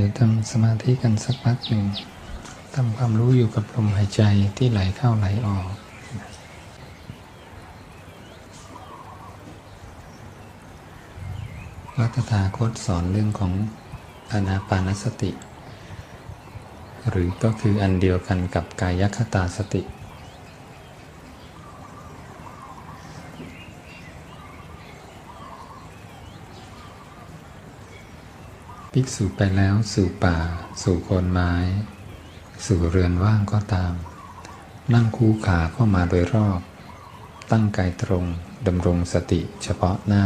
ดี๋ยวทำสมาธิกันสักพักหนึ่งทำความรู้อยู่กับลมหายใจที่ไหลเข้าไหลออกวัตถาคตสอนเรื่องของอานาปานสติ หรือก็คืออันเดียวกันกับกายคตาสติ ภิกษุไปแล้วสู่ป่า สู่โคนไม้ สู่เรือนว่างก็ตาม นั่งคู่ขาเข้ามาโดยรอบ ตั้งกายตรงดำรงสติเฉพาะหน้า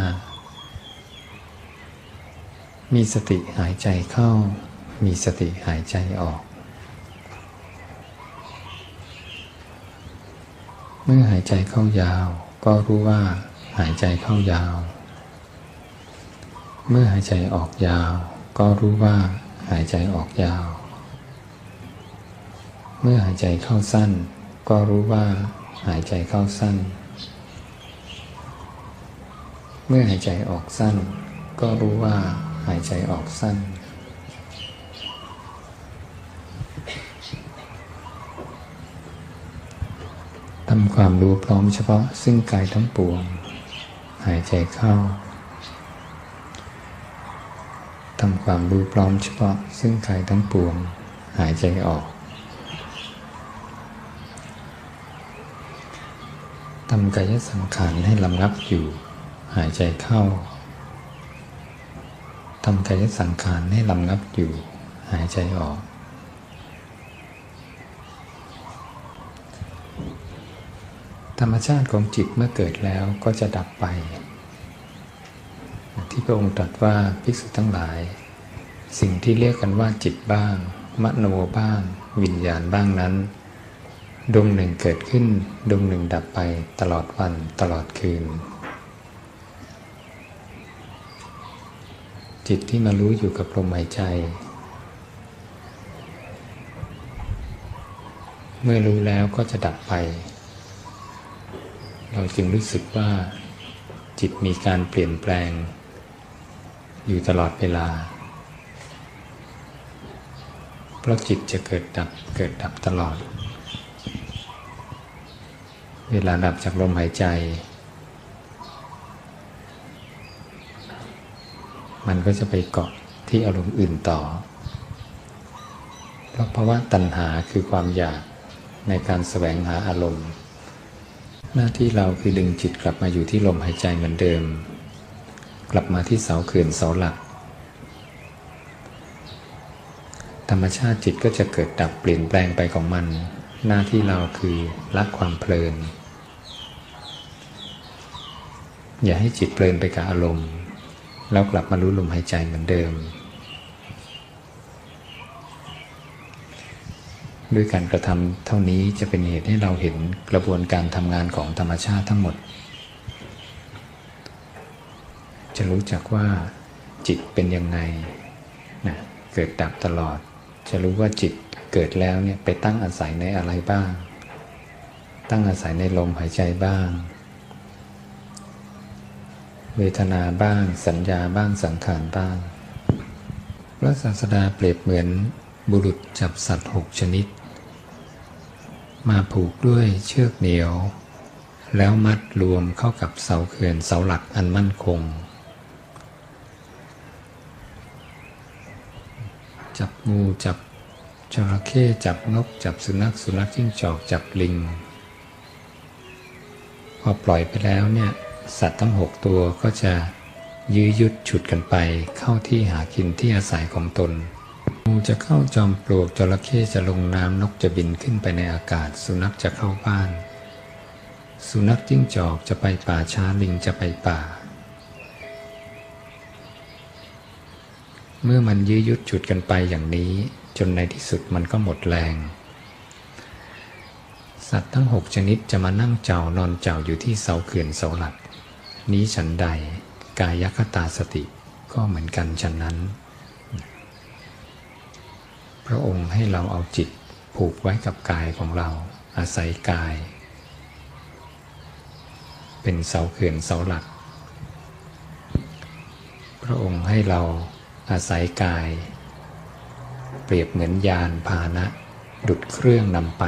มีสติหายใจเข้า มีสติหายใจออก เมื่อหายใจเข้ายาว ก็รู้ว่าหายใจเข้ายาว เมื่อหายใจออกยาว ก็รู้ว่าหายใจออกยาว เมื่อหายใจเข้าสั้น ก็รู้ว่าหายใจเข้าสั้น เมื่อหายใจออกสั้น ก็รู้ว่าหายใจออกสั้น ทำความรู้พร้อมเฉพาะซึ่งกายทั้งปวง หายใจเข้า ทำความรู้พร้อมเฉพาะ ซึ่งกายทั้งปวงหายใจออกทำกายสังขารให้ลำงับอยู่ หายใจเข้าทำกายสังขารให้ลำงับอยู่ หายใจออกธรรมชาติของจิตเมื่อเกิดแล้วก็จะดับไป ที่พระองค์ตรัสว่าภิกษุทั้งหลาย สิ่งที่เรียกกันว่าจิตบ้าง มโนบ้าง วิญญาณบ้างนั้น ดวงหนึ่งเกิดขึ้น ดวงหนึ่งดับไปตลอดวันตลอดคืน จิตที่มารู้อยู่กับลมหายใจ เมื่อรู้แล้วก็จะดับไป เราจึงรู้สึกว่า จิตมีการเปลี่ยนแปลง อยู่ตลอดเวลา เพราะจิตจะเกิดดับเกิดดับตลอด เวลาดับจากลมหายใจ มันก็จะไปเกาะที่อารมณ์อื่นต่อ เพราะภาวะตัณหาคือความอยากในการแสวงหาอารมณ์ หน้าที่เราคือดึงจิตกลับมาอยู่ที่ลมหายใจเหมือนเดิม กลับมาที่เสาเขื่อนเสาหลัก ธรรมชาติจิตก็จะเกิดดับเปลี่ยนแปลงไปของมัน หน้าที่เราคือละความเพลิน อย่าให้จิตเพลินไปกับอารมณ์ แล้วกลับมารู้ลมหายใจเหมือนเดิม ด้วยการกระทำเท่านี้จะเป็นเหตุให้เราเห็นกระบวนการทำงานของธรรมชาติทั้งหมด จะรู้จักว่าจิตเป็นยังไงนะเกิดดับตลอด จะรู้ว่าจิตเกิดแล้วเนี่ยไปตั้งอาศัยในอะไรบ้าง ตั้งอาศัยในลมหายใจบ้าง เวทนาบ้าง สัญญาบ้างสังขารบ้าง พระศาสดาเปรียบเหมือนบุรุษจับสัตว์หกชนิด มาผูกด้วยเชือกเหนียว แล้วมัดรวมเข้ากับเสาเขื่อนเสาหลักอันมั่นคง จับงูจับจระเข้จับนก จับสุนัขสุนัขจิ้งจอกจับลิง พอปล่อยไปแล้วเนี่ยสัตว์ทั้งหกตัวก็จะยื้อยุดฉุดกันไปเข้าที่หากินที่อาศัยของตน งูจะเข้าจอมปลวกจระเข้จะลงน้ำนกจะบินขึ้นไปในอากาศ สุนัขจะเข้าบ้าน สุนัขจิ้งจอกจะไปป่าช้าลิงจะไปป่า เมื่อมันยื้อยุดฉุดกันไปอย่างนี้ จนในที่สุดมันก็หมดแรง สัตว์ทั้งหกชนิดจะมานั่งเจ้านอนเจ้าอยู่ที่เสาเขื่อนเสาหลัก นี้ฉันใดกายคตาสติก็เหมือนกันฉันนั้น พระองค์ให้เราเอาจิตผูกไว้กับกายของเรา อาศัยกาย เป็นเสาเขื่อนเสาหลัก พระองค์ให้เรา อาศัยกาย เปรียบเหมือนยานพาหนะ ดุดเครื่องนำไป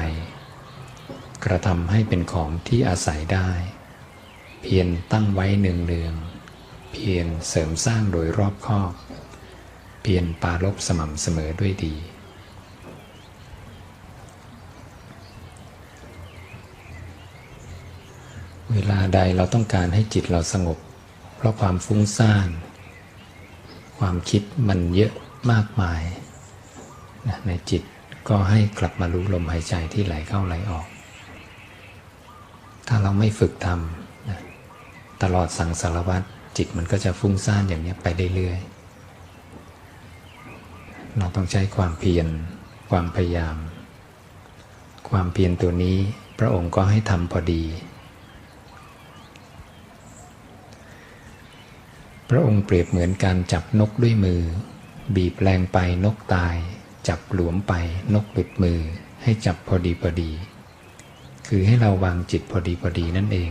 กระทำให้เป็นของที่อาศัยได้ เพียรตั้งไว้เนืองๆเพียรเสริมสร้างโดยรอบคอบ เพียรปาลบสม่ำเสมอด้วยดี เวลาใดเราต้องการให้จิตเราสงบ เพราะความฟุ้งซ่าน ความคิดมันเยอะมากมายนะในจิตก็ให้กลับมารู้ลมหายใจที่ไหลเข้าไหลออก ถ้าเราไม่ฝึกทำนะตลอดสังสารวัตรจิตมันก็จะฟุ้งซ่านอย่างนี้ไปเรื่อยๆ เราต้องใช้ความเพียรความพยายาม ความเพียรตัวนี้พระองค์ก็ให้ทำพอดี พ ระองค์เปรียบเหมือนการจับนกด้วยมือ บีบแรงไปนกตาย จับหลวมไปนกหลุดมือ ให้จับพอดีพอดี คือให้เราวางจิตพอดีพอดีนั่นเอง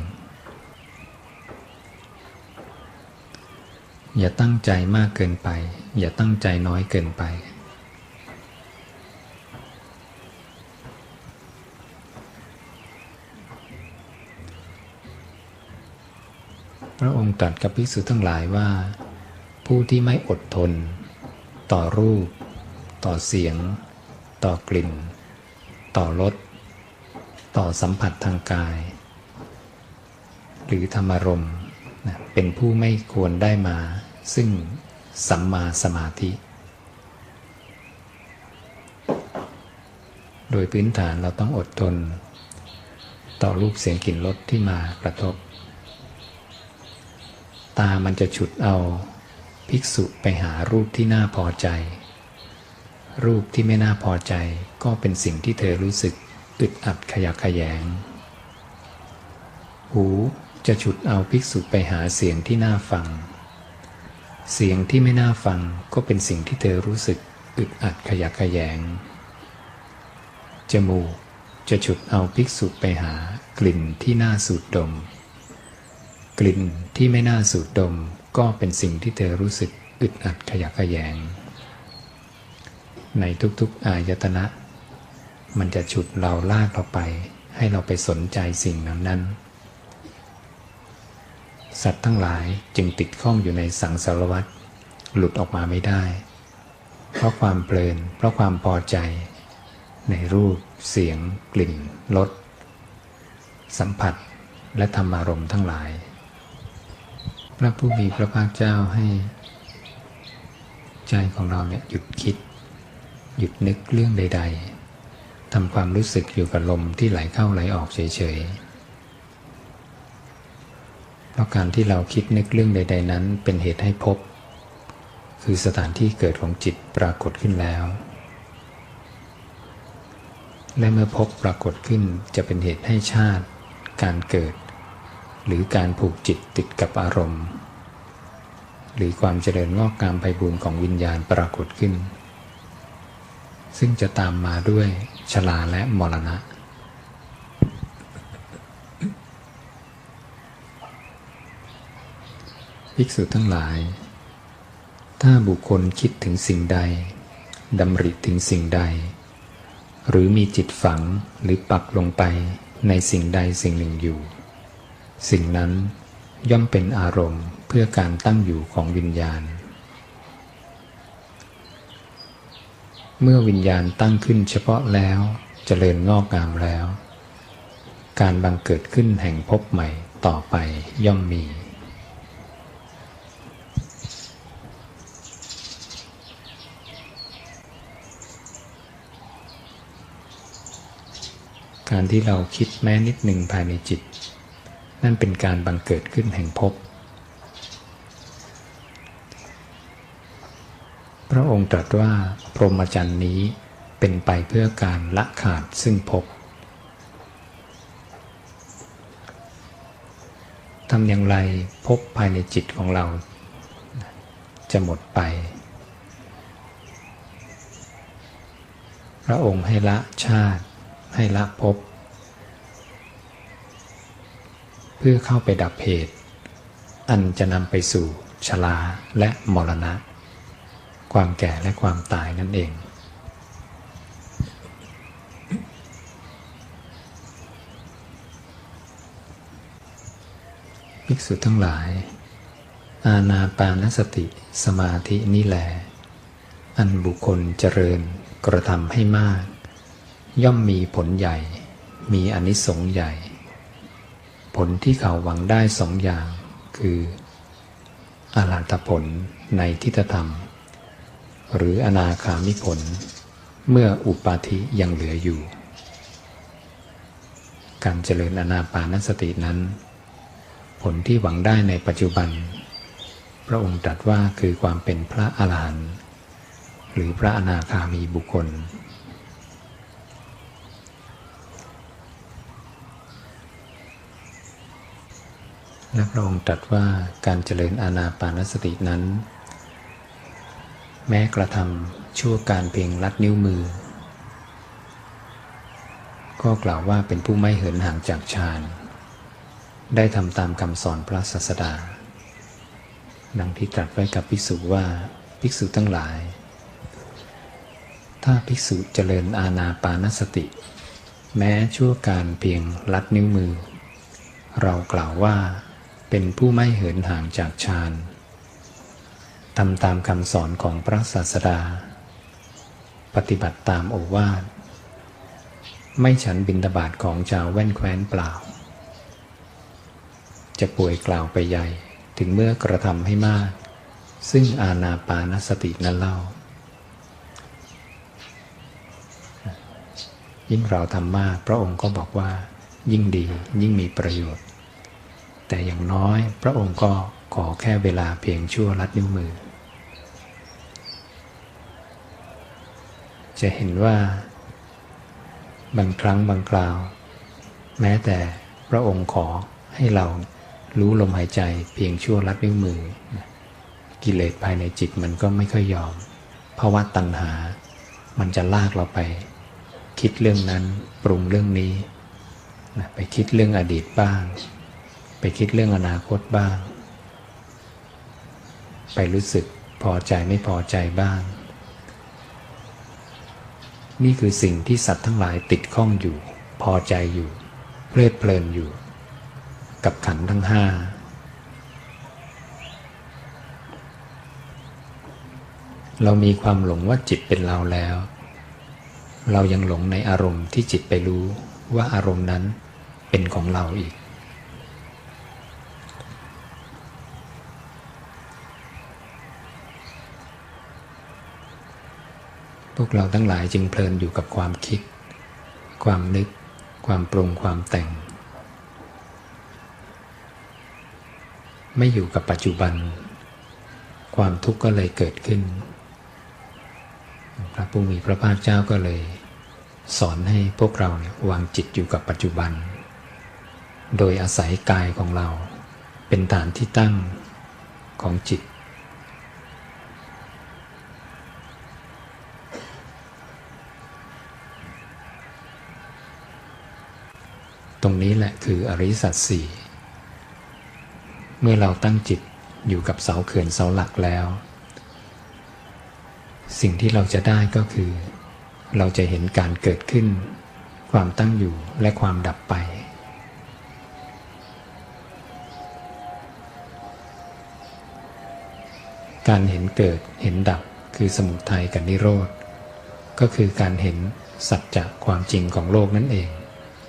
อย่าตั้งใจมากเกินไป อย่าตั้งใจน้อยเกินไป ระองค์ตรัสกับภิกษุทั้งหลายว่า ผู้ที่ไม่อดทน ต่อรูป ต่อเสียง ต่อกลิ่น ต่อรสต่อสัมผัสทางกาย หรือธรรมรมเป็นผู้ไม่ควรได้มา ซึ่งสัมมาสมาธิ โดยพื้นฐานเราต้องอดทน ต่อรูปเสียงกลิ่นรสที่มากระทบ ตามันจะฉุดเอา ภิกษุไปหารูปที่น่าพอใจ รูปที่ไม่น่าพอใจก็เป็นสิ่งที่เธอรู้สึกอึดอัดขยักขยง หูจะฉุดเอาภิกษุไปหาเสียงที่น่าฟัง เสียงที่ไม่น่าฟังก็เป็นสิ่งที่เธอรู้สึกอึดอัดขยักขยง จมูกจะฉุดเอาภิกษุไปหากลิ่นที่น่าสูดดม กลิ่นที่ไม่น่าสูดดมก็เป็นสิ่งที่เธอรู้สึกอึดอัดขยักขยง ในทุกๆอายตนะ มันจะฉุดเราลากเราไป ให้เราไปสนใจสิ่งนั้นนั้นสัตว์ทั้งหลายจึงติดข้องอยู่ในสังสารวัฏหลุดออกมาไม่ได้ เพราะความเพลิน เพราะความพอใจ ในรูป เสียง กลิ่นรสสัมผัส และธรรมารมณ์ทั้งหลาย ระผู้มีพระภาคเจ้าให้ ใจของเราเนี่ยหยุดคิด หยุดนึกเรื่องใด ๆทำความรู้สึกอยู่กับลมที่ไหลเข้าไหลออกเฉยๆเพราะการที่เราคิดนึกเรื่องใด ๆ นั้นเป็นเหตุให้พบ คือสถานที่เกิดของจิตปรากฏขึ้นแล้วและเมื่อพบปรากฏขึ้นจะเป็นเหตุให้ชาติ การเกิด หรือการผูกจิตติดกับอารมณ์ หรือความเจริญงอกงามไพบูรณ์ของวิญญาณปรากฏขึ้น ซึ่งจะตามมาด้วยชลาและมรณะ ภิกษุทั้งหลาย ถ้าบุคคลคิดถึงสิ่งใดดำริถึงสิ่งใด หรือมีจิตฝังหรือปักลงไปในสิ่งใดสิ่งหนึ่งอยู่ สิ่งนั้นย่อมเป็นอารมณ์เพื่อการตั้งอยู่ของวิญญาณ เมื่อวิญญาณตั้งขึ้นเฉพาะแล้วจเจริญงอกงามแล้ว การบังเกิดขึ้นแห่งภพใหม่ต่อไปย่อมมี การที่เราคิดแม้นิดหนึ่งภายในจิต นั่นเป็นการบังเกิดขึ้นแห่งภพพระองค์ตรัสว่าพรหมจรรย์นี้เป็นไปเพื่อการละขาดซึ่งภพทำอย่างไรภพภายในจิตของเรา จะหมดไป พระองค์ให้ละชาติให้ละภพ พื่อเข้าไปดับเหตุ อันจะนำไปสู่ชลาและมรณะ ความแก่และความตายนั่นเอง ภิกษุทั้งหลาย อาณาปานสติสมาธินี่แหลอันบุคคลเจริญกระทำให้มาก ย่อมมีผลใหญ่ มีอนิสงส์ใหญ่ ผลที่เขาหวังได้สองอย่าง คืออารันตผลในทิฏฐธรรม หรืออนาคามิผล เมื่ออุปาทิยังเหลืออยู่ การเจริญอนาปานสตินั้น ผลที่หวังได้ในปัจจุบัน พระองค์ตรัสว่าคือความเป็นพระอรหันต์หรือพระอนาคามีบุคคล และพระองค์ตรัสว่าการเจริญอานาปานสตินั้น แม้กระทำชั่วการเพียงลัดนิ้วมือ ก็กล่าวว่าเป็นผู้ไม่เหินห่างจากฌานได้ทำตามคำสอนพระศาสดา ดังที่ตรัสไว้กับภิกษุว่าภิกษุทั้งหลาย ถ้าภิกษุเจริญอาณาปานสติ แม้ชั่วการเพียงลัดนิ้วมือ เรากล่าวว่า เป็นผู้ไม่เหินห่างจากฌานทำตามคำสอนของพระศาสดา ปฏิบัติตามโอวาท ไม่ฉันบินตบาทของชาวแว่นแคว้นเปล่า จะป่วยกล่าวไปใหญ่ถึงเมื่อกระทำให้มาก ซึ่งอาณาปานสตินั้นเล่า ยิ่งเราทำมากพระองค์ก็บอกว่า ยิ่งดียิ่งมีประโยชน์ แต่อย่างน้อยพระองค์ก็ขอแค่เวลาเพียงชั่วลัดนิ้วมือ จะเห็นว่า บางครั้งบางคราว แม้แต่พระองค์ขอให้เรารู้ลมหายใจเพียงชั่วลัดนิ้วมือ กิเลสภายในจิตมันก็ไม่ค่อยยอมเพราะว่าตัณหา มันจะลากเราไป คิดเรื่องนั้นปรุงเรื่องนี้ ไปคิดเรื่องอดีตบ้าง ไปคิดเรื่องอนาคตบ้าง ไปรู้สึกพอใจไม่พอใจบ้าง นี่คือสิ่งที่สัตว์ทั้งหลายติดข้องอยู่ พอใจอยู่ เพลิดเพลินอยู่ กับขันทั้งห้าเรามีความหลงว่าจิตเป็นเราแล้ว เรายังหลงในอารมณ์ที่จิตไปรู้ว่าอารมณ์นั้นเป็นของเราอีก พวกเราทั้งหลายจึงเพลินอยู่กับความคิด ความนึก ความปรุงความแต่ง ไม่อยู่กับปัจจุบัน ความทุกข์ก็เลยเกิดขึ้น พระผู้มีพระภาคเจ้าก็เลย สอนให้พวกเราเนี่ยวางจิตอยู่กับปัจจุบัน โดยอาศัยกายของเราเป็นฐานที่ตั้งของจิต รงนี้แหละคืออริสัตสี่เมื่อเราตั้งจิตอยู่กับเสาเขื่อนเสาหลักแล้ว สิ่งที่เราจะได้ก็คือ เราจะเห็นการเกิดขึ้น ความตั้งอยู่และความดับไป การเห็นเกิดเห็นดับคือสมุทัยกับนิโรธ ก็คือการเห็นสัจจะความจริงของโลกนั่นเอง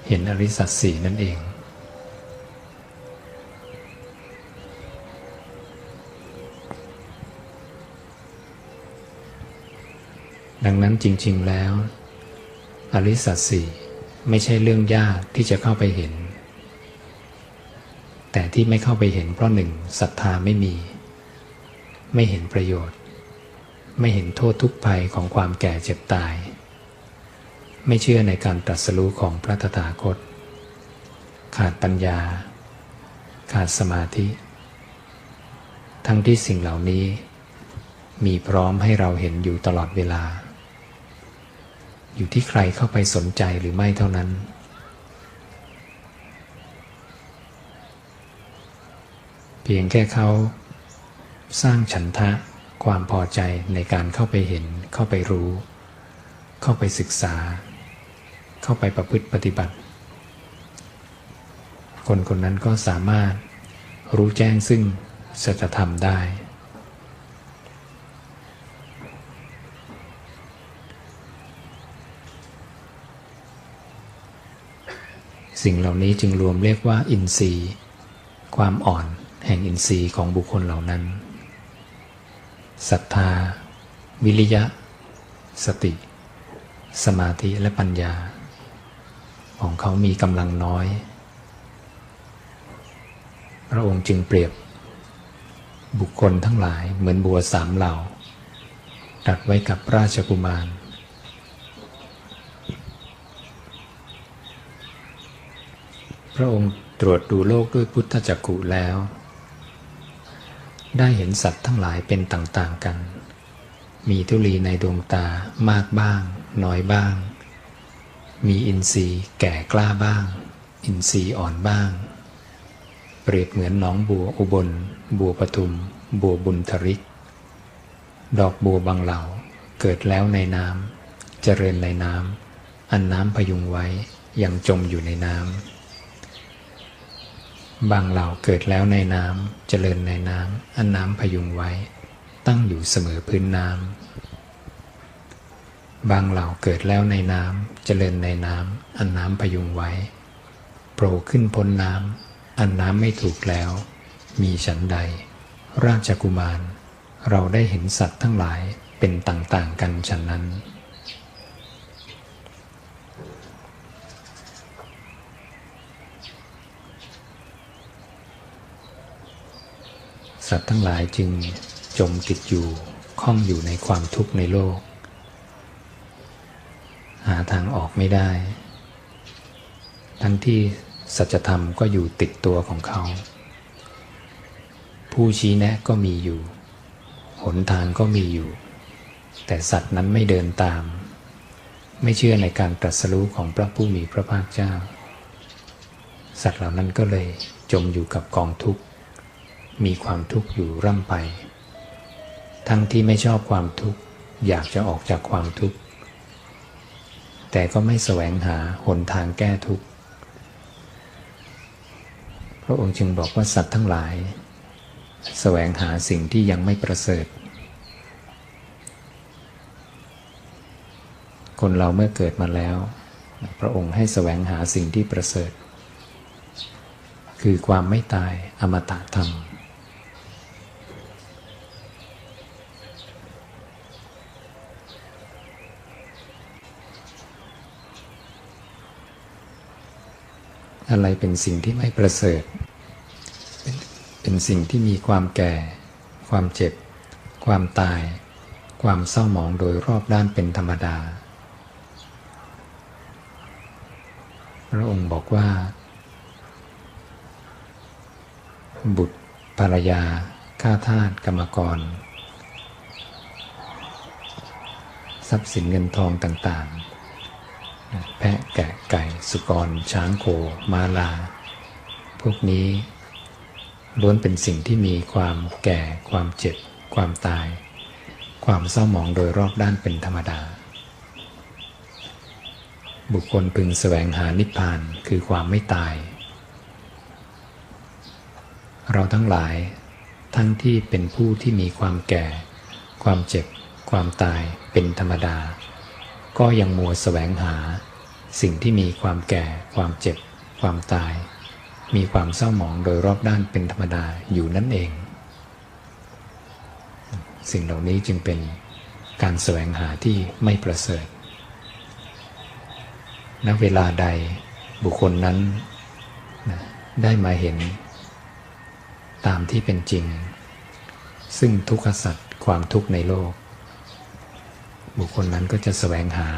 เห็นอริสัตสีนั่นเอง ดังนั้นจริง ๆแล้ว อริสัตสีไม่ใช่เรื่องยากที่จะเข้าไปเห็น แต่ที่ไม่เข้าไปเห็นเพราะหนึ่งศรัทธาไม่มี ไม่เห็นประโยชน์ ไม่เห็นโทษทุกภัยของความแก่เจ็บตาย ไม่เชื่อในการตรัสรู้ของพระตถาคต ขาดปัญญา ขาดสมาธิ ทั้งที่สิ่งเหล่านี้ มีพร้อมให้เราเห็นอยู่ตลอดเวลา อยู่ที่ใครเข้าไปสนใจหรือไม่เท่านั้นเพียงแค่เขาสร้างฉันทะความพอใจในการเข้าไปเห็น เข้าไปรู้ เข้าไปศึกษา เข้าไปประพฤติปฏิบัติ คนคนนั้นก็สามารถรู้แจ้งซึ่งสัจธรรมได้ สิ่งเหล่านี้จึงรวมเรียกว่าอินทรีย์ ความอ่อนแห่งอินทรีย์ของบุคคลเหล่านั้นศรัทธา วิริยะ สติ สมาธิและปัญญา ของเขามีกำลังน้อย พระองค์จึงเปรียบ บุคคลทั้งหลายเหมือนบัวสามเหล่าตัดไว้กับราชกุมาร พระองค์ตรวจดูโลกด้วยพุทธจักขุแล้ว ได้เห็นสัตว์ทั้งหลายเป็นต่างๆกัน มีทุลีในดวงตามากบ้าง น้อยบ้าง มีอินทรีย์แก่กล้าบ้าง อินทรีย์อ่อนบ้าง เปรียบเหมือนหนองบัวอุบล บัวปทุม บัวบุญทริก ดอกบัวบางเหล่าเกิดแล้วในน้ำเจริญในน้ำอันน้ำพยุงไว้ยังจมอยู่ในน้ำบางเหล่าเกิดแล้วในน้ำเจริญในน้ำอันน้ำพยุงไว้ ตั้งอยู่เสมอพื้นน้ำ บางเหล่าเกิดแล้วในน้ำเจริญในน้ำอันน้ำพยุงไว้โผล่ขึ้นพ้นน้ำอันน้ำไม่ถูกแล้ว มีฉันใด ราชกุมาร เราได้เห็นสัตว์ทั้งหลายเป็นต่างๆกันฉันนั้น สัตว์ทั้งหลายจึงจมติดอยู่ข้องอยู่ในความทุกข์ในโลก หาทางออกไม่ได้ ทั้งที่สัจธรรมก็อยู่ติดตัวของเขา ผู้ชี้แนะก็มีอยู่ หนทางก็มีอยู่ แต่สัตว์นั้นไม่เดินตาม ไม่เชื่อในการตรัสรู้ของพระผู้มีพระภาคเจ้า สัตว์เหล่านั้นก็เลยจมอยู่กับกองทุกข์ มีความทุกข์อยู่ร่ำไป ทั้งที่ไม่ชอบความทุกข์ อยากจะออกจากความทุกข์ แต่ก็ไม่แสวงหาหนทางแก้ทุกข์พระองค์จึงบอกว่าสัตว์ทั้งหลาย แสวงหาสิ่งที่ยังไม่ประเสริฐ คนเราเมื่อเกิดมาแล้ว พระองค์ให้แสวงหาสิ่งที่ประเสริฐ คือความไม่ตายอมตะธรรม อะไรเป็นสิ่งที่ไม่ประเสริฐ เป็นสิ่งที่มีความแก่ ความเจ็บ ความตาย ความเศร้าหมองโดยรอบด้านเป็นธรรมดา พระองค์บอกว่า บุตรภรรยาข้าทาสกรรมกร ทรัพย์สินเงินทองต่างๆ แพะแกะไก่สุกร ช้างโคม้าลา พวกนี้ล้วนเป็นสิ่งที่มีความแก่ ความเจ็บ ความตาย ความเศร้าหมองโดยรอบด้านเป็นธรรมดา บุคคลพึงแสวงหานิพพานคือความไม่ตาย เราทั้งหลายทั้งที่เป็นผู้ที่มีความแก่ ความเจ็บ ความตายเป็นธรรมดา ก็ยังมัวแสวงหา สิ่งที่มีความแก่ ความเจ็บ ความตาย มีความเศร้าหมองโดยรอบด้านเป็นธรรมดาอยู่นั่นเอง สิ่งเหล่านี้จึงเป็นการแสวงหาที่ไม่ประเสริฐณเวลาใดบุคคลนั้นนะได้มาเห็น ตามที่เป็นจริง ซึ่งทุกขสัตว์ความทุกข์ในโลก บุคคลนั้นก็จะแสวงหา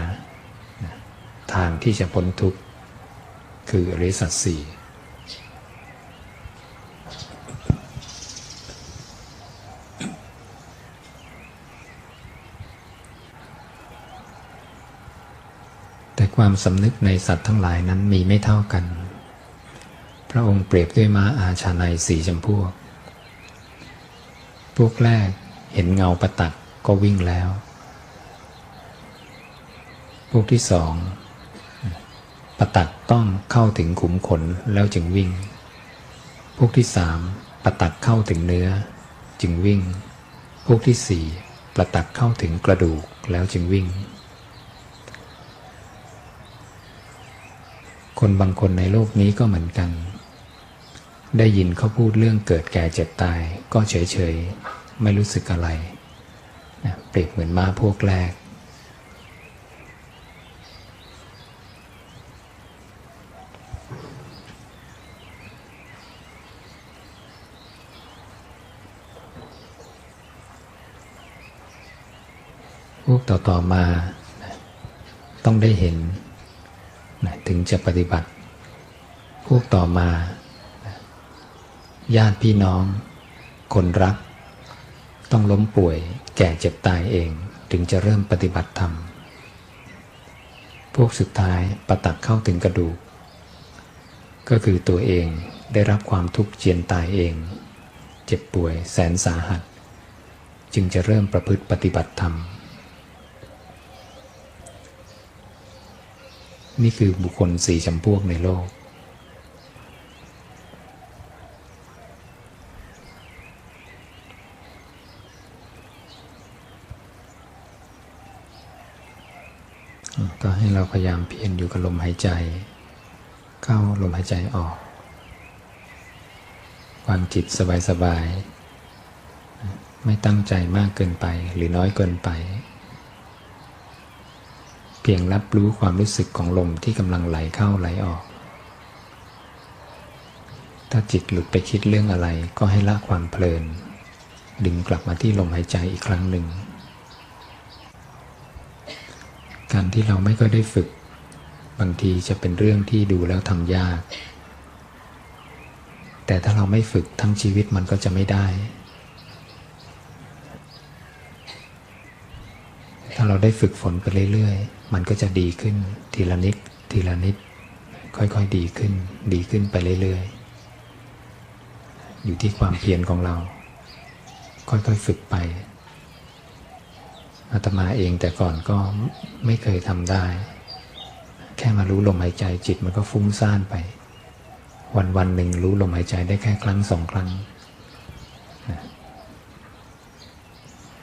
ทางที่จะพ้นทุกข์ คืออริสัจสี่แต่ความสำนึกในสัตว์ทั้งหลายนั้นมีไม่เท่ากัน พระองค์เปรียบด้วยม้าอาชาในสีจำพวก พวกแรกเห็นเงาประตักก็วิ่งแล้ว พวกที่สองประตักต้องเข้าถึงขุมขนแล้วจึงวิ่ง พวกที่สามประตักเข้าถึงเนื้อ จึงวิ่ง พวกที่สี่ประตักเข้าถึงกระดูกแล้วจึงวิ่ง คนบางคนในโลกนี้ก็เหมือนกัน ได้ยินเขาพูดเรื่องเกิดแก่เจ็บตาย ก็เฉยๆไม่รู้สึกอะไร เปรียบเหมือนม้าพวกแรก พวกต่อๆมาต้องได้เห็นถึงจะปฏิบัติ พวกต่อมา ญาติพี่น้อง คนรัก ต้องล้มป่วยแก่เจ็บตายเอง ถึงจะเริ่มปฏิบัติธรรม พวกสุดท้ายประตักเข้าถึงกระดูก ก็คือตัวเองได้รับความทุกข์เจียนตายเอง เจ็บป่วยแสนสาหัส จึงจะเริ่มประพฤติปฏิบัติธรรม นี่คือบุคคลสี่จำพวกในโลก ก็ให้เราพยายามเพียรอยู่กับลมหายใจ เข้าลมหายใจออก วางจิตสบายๆ ไม่ตั้งใจมากเกินไปหรือน้อยเกินไป พียงรับรู้ความรู้สึกของลมที่กำลังไหลเข้าไหลออก ถ้าจิตหลุดไปคิดเรื่องอะไรก็ให้ละความเพลิน ดึงกลับมาที่ลมหายใจอีกครั้งหนึ่ง การที่เราไม่ก็ได้ฝึก บางทีจะเป็นเรื่องที่ดูแล้วทำยาก แต่ถ้าเราไม่ฝึกทั้งชีวิตมันก็จะไม่ได้ถ้าเราได้ฝึกฝนไปเรื่อยๆ มันก็จะดีขึ้นทีละนิดทีละนิด ค่อยๆดีขึ้น ดีขึ้นไปเรื่อยๆ อยู่ที่ความเพียรของเรา ค่อยๆฝึกไปอาตมาเองแต่ก่อนก็ไม่เคยทำได้ แค่มารู้ลมหายใจจิตมันก็ฟุ้งซ่านไป วันวันหนึ่งรู้ลมหายใจได้แค่ครั้งสองครั้ง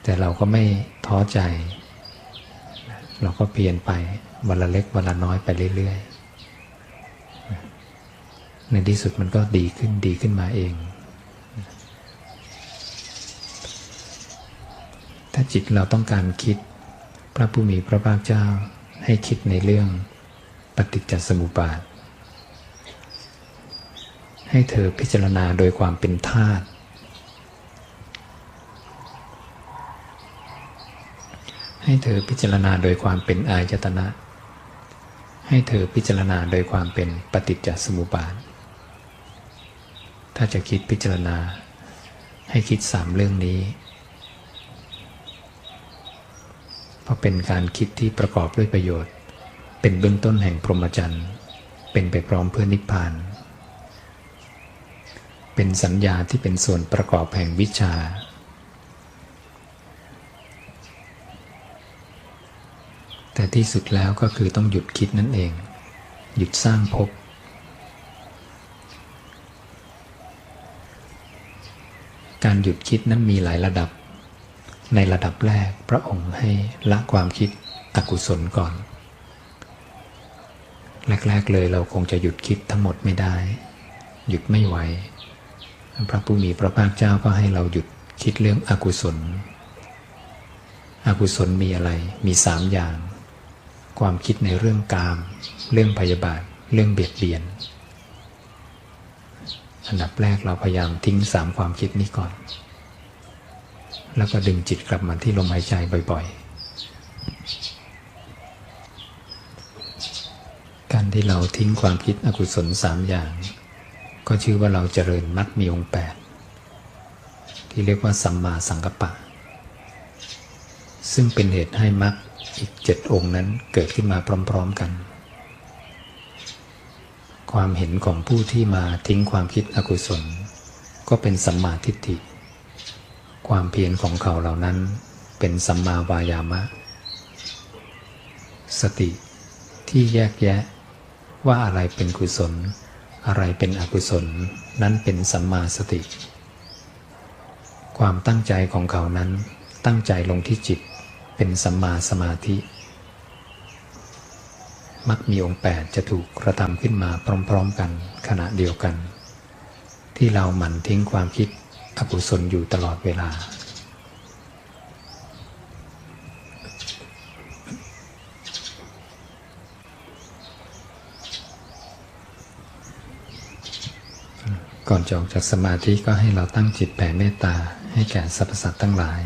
แต่เราก็ไม่ท้อใจ เราก็เพียรไปวันละเล็กวันละน้อยไปเรื่อยๆ ในที่สุดมันก็ดีขึ้นดีขึ้นมาเอง ถ้าจิตเราต้องการคิด พระผู้มีพระภาคเจ้าให้คิดในเรื่องปฏิจจสมุปบาท ให้เธอพิจารณาโดยความเป็นธาตุ ให้เธอพิจารณาโดยความเป็นอายตนะ ให้เธอพิจารณาโดยความเป็นปฏิจจสมุปบาท ถ้าจะคิดพิจารณา ให้คิดสามเรื่องนี้ เพราะเป็นการคิดที่ประกอบด้วยประโยชน์ เป็นเบื้องต้นแห่งพรหมจรรย์ เป็นไปพร้อมเพื่อนิพพาน เป็นสัญญาที่เป็นส่วนประกอบแห่งวิชา แต่ที่สุดแล้วก็คือต้องหยุดคิดนั่นเอง หยุดสร้างภพการหยุดคิดนั้นมีหลายระดับ ในระดับแรกพระองค์ให้ละความคิดอกุศลก่อน แรก ๆเลยเราคงจะหยุดคิดทั้งหมดไม่ได้ หยุดไม่ไหว พระผู้มีพระภาคเจ้าก็ให้เราหยุดคิดเรื่องอกุศล อกุศลมีอะไร มีสามอย่าง ความคิดในเรื่องกาม เรื่องพยาบาท เรื่องเบียดเบียน อันดับแรกเราพยายามทิ้งสามความคิดนี้ก่อน แล้วก็ดึงจิตกลับมาที่ลมหายใจบ่อยๆ การที่เราทิ้งความคิดอกุศลสามอย่าง ก็ชื่อว่าเราเจริญมรรคมีองค์แปดที่เรียกว่าสัมมาสังกัปปะ ซึ่งเป็นเหตุให้มรรค อีกเจ็ดองค์นั้นเกิดขึ้นมาพร้อม ๆกัน ความเห็นของผู้ที่มาทิ้งความคิดอกุศล ก็เป็นสัมมาทิฏฐิ ความเพียรของเขาเหล่านั้นเป็นสัมมาวายามะ สติที่แยกแยะว่าอะไรเป็นกุศล อะไรเป็นอกุศลนั้นเป็นสัมมาสติ ความตั้งใจของเขานั้นตั้งใจลงที่จิต เป็นสัมมาสมาธิมักมีองค์แปดจะถูกกระทำขึ้นมาพร้อมๆกันขณะเดียวกัน ที่เราหมั่นทิ้งความคิดอกุศลอยู่ตลอดเวลา ก่อนจะออกจากสมาธิก็ให้เราตั้งจิตแผ่เมตตาให้แก่สรรพสัตว์ทั้งหลาย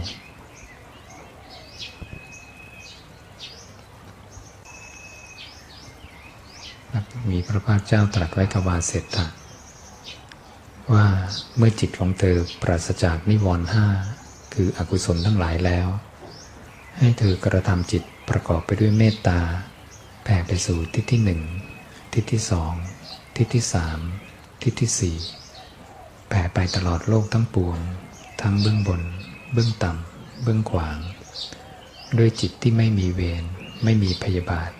มีพระภาคเจ้าตรัสไว้กับวาเสตตะว่าเมื่อจิตของเธอปราศจากนิวรณ์ห้าคืออกุศลทั้งหลายแล้ว ให้เธอกระทำจิตประกอบไปด้วยเมตตาแผ่ไปสู่ทิศที่หนึ่งทิศที่สองทิศที่สามทิศที่สี่แผ่ไปตลอดโลกทั้งปวง ทั้งเบื้องบน เบื้องต่ำเบื้องขวาง ด้วยจิตที่ไม่มีเวรไม่มีพยาบาท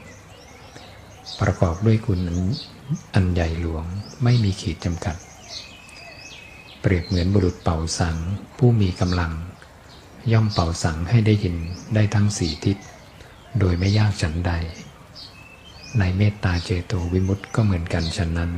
ประกอบด้วยคุณอันใหญ่หลวงไม่มีขีดจำกัด เปรียบเหมือนบุรุษเป่าสังผู้มีกำลัง ย่อมเป่าสังให้ได้ยินได้ทั้งสี่ทิศ โดยไม่ยากฉันใด ในเมตตาเจโตวิมุตต์ก็เหมือนกันฉะนั้น